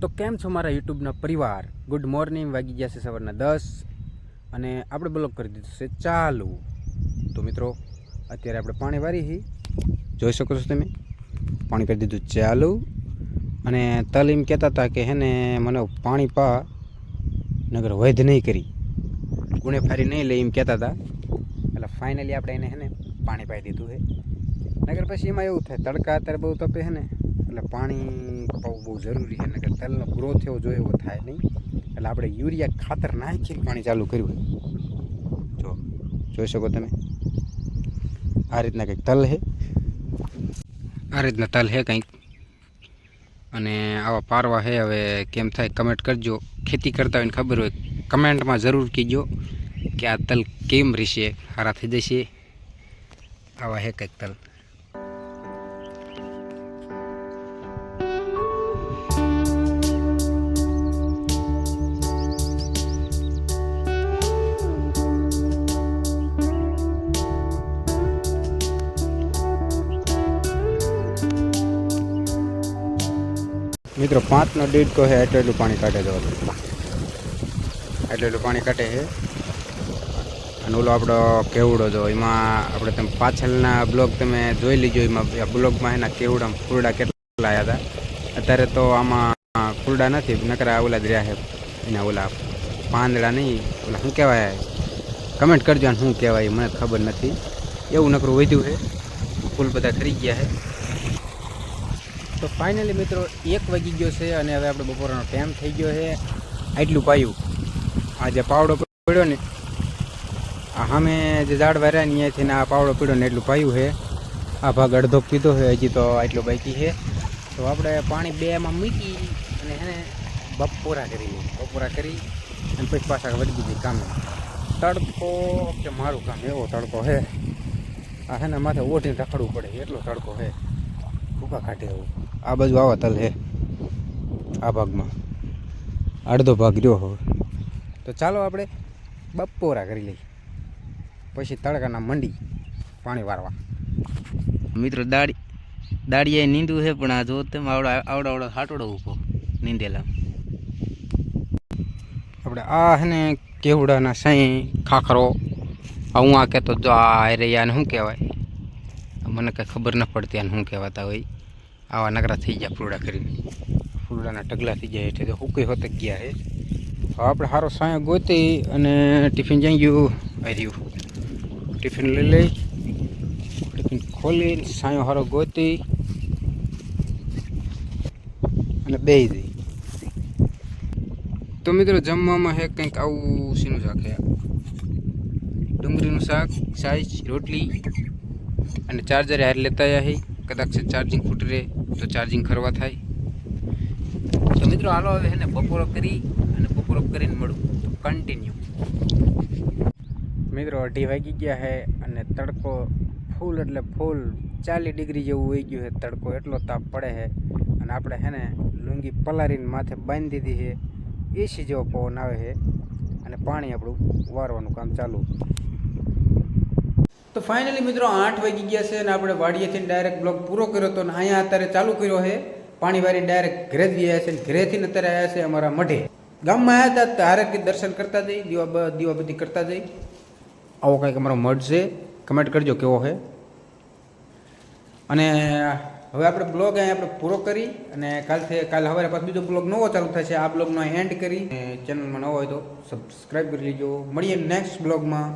તો કેમ છો મારા યુટ્યુબના પરિવાર? ગુડ મોર્નિંગ વાગી ગયા છે સવારના દસ અને આપણે બ્લોક કરી દીધું છે ચાલુ. તો મિત્રો, અત્યારે આપણે પાણી વારી હી. જોઈ શકો છો તમે? પાણી કરી દીધું ચાલુ. અને તાલીમ કહેતા હતા કે હેને, મને પાણી પા નગર વૈધ નહીં કરી. ગુણે ફારી નહીં લે એમ કહેતા હતા. એટલે ફાઇનલી આપણે એને હે ને પાણી પાઈ દીધું છે નગર પછી એમાં એવું થાય, તડકા અત્યારે બહુ તપે હે ને. એટલે પાણી પાવું બહુ જરૂરી છે. નગર તલનો ગ્રોથ એવો જોઈએ એવો થાય નહીં. એટલે આપણે યુરિયા ખાતર નાખીને પાણી ચાલુ કર્યું જો, જોઈ શકો તમે? આ રીતના કંઈક તલ છે. આ રીતના તલ છે કંઈક. અને આવા પારવા છે. હવે કેમ થાય કમેન્ટ કરજો. ખેતી કરતા હોયને ખબર હોય, કમેન્ટમાં જરૂર કીજો કે આ તલ કેમ રહેશે સારા થઈ જશે. આવા હે કંઈક તલ. મિત્રો, પાંચનો કો છે એટલું એટલું પાણી કાઢે તો એટલું એટલું પાણી કાઢે છે અને ઓલો આપણો કેવડો જો, એમાં આપણે તમે પાછળના બ્લોગ તમે જોઈ લીજો, એમાં બ્લોગમાં એના કેવડા ફૂલડા કેટલા આવ્યા હતા. અત્યારે તો આમાં ફૂલડા નથી, નકરા ઓલા જ રહ્યા છે એના ઓલા પાંદડા નહીં, ઓલા શું કહેવાય? કમેન્ટ કરજો અને શું કહેવાય, મને ખબર નથી. એવું નકરું વધ્યું છે ફૂલ બધા ખરી ગયા છે તો ફાઇનલી મિત્રો, એક વાગી ગયો છે અને હવે આપણે બપોરનો ટાઈમ થઈ ગયો છે. આટલું પાયું. આ જે પાવડો પડ્યો ને, આ સામે જે ઝાડ વાર્યા ને અહીંયાથી આ પાવડો પડ્યો ને એટલું પાયું છે. આ ભાગ અડધો પીધો છે, હજી તો આટલું બાકી છે. તો આપણે પાણી બેમાં મૂકી અને એને બપોરા કરી બપોરા કરી અને પછી પાછા વળગી દીધી કામે. તડકો, કે મારું કામ એવો તડકો છે. આ છે ને માથે ઓઢીને રખડવું પડે, એટલો તડકો છે. ભૂકા કાઢે એવું. આ બાજુ આવા તલ છે આ ભાગમાં. અડધો ભાગ રહ્યો હવે. તો ચાલો આપણે બપોરા કરી લઈએ. પછી તડકાના મંડી પાણી વારવા. મિત્રો દાડી દાડીએ નીંદું છે પણ આ જો તેમ આવડો આવડો આવડો હાટોડો ઊભો નીંદેલા. આપણે આ હે ને કેવડાના સાઈ ખાખરો. હું આ કહેતો જો આ રહ્યા ને શું કહેવાય? મને કંઈ ખબર ન પડતી આને શું કહેવાતા હોય. આવા નકરા થઈ ગયા ફૂલડા કરીને. ફૂલડાના ટગલા થઈ જાય એટલે તો હુકઈ હોત ગયા છે આપણે સારો સાયો ગોતી અને ટિફિન જઈ ગયું આવી રહ્યું. ટિફિન લઈ લઈ, ટિફિન ખોલી સાયો સારો ગોતી અને બે દઈ તો મિત્રો જમવામાં હે કંઈક આવું શીનું શાક હે? ડુંગળીનું શાક સાઈઝ રોટલી અને ચાર્જર હાર લેતા આવ્યા હે. કદાચ ચાર્જિંગ ફૂટ રહે તો ચાર્જિંગ કરવા થાય. તો મિત્રો હાલો હવે એને બપોરો કરી અને બપોરો કરીને મળું. કન્ટિન્યુ મિત્રો અઢી વાગી ગયા છે અને તડકો ફૂલ એટલે ફૂલ ચાલીસ ડિગ્રી જેવું હોઈ ગયું છે તડકો એટલો તાપ પડે છે અને આપણે છે ને લુંગી પલારીને માથે બાંધી દીધી છે એસી જેવો પવન આવે છે અને પાણી આપણું વારવાનું કામ ચાલુ. તો ફાઇનલી મિત્રો આઠ વાગી ગયા છે અને આપણે વાડીએથી ડાયરેક્ટ બ્લોક પૂરો કર્યો હતો અને અહીંયા અત્યારે ચાલુ કર્યો છે. પાણી વારી ડાયરેક્ટ ઘરે જ ગયા છે અને ઘરેથી અત્યારે આવ્યા છે અમારા મઢે. ગામમાં આવ્યા હતા કે દર્શન કરતા જઈ, દીવા દીવાબત્તી કરતા જઈ. આવો કંઈક અમારો મઢ છે. કમેન્ટ કરજો કેવો છે. અને હવે આપણે બ્લોગ અહીં આપણે પૂરો કરી અને કાલથી, કાલ હવે પાછો બીજો બ્લોગ નવો ચાલુ થશે આ બ્લોગનો એન્ડ કરી. ચેનલમાં નવો હોય તો સબસ્ક્રાઈબ કરી લેજો. મળીએ નેક્સ્ટ બ્લોગમાં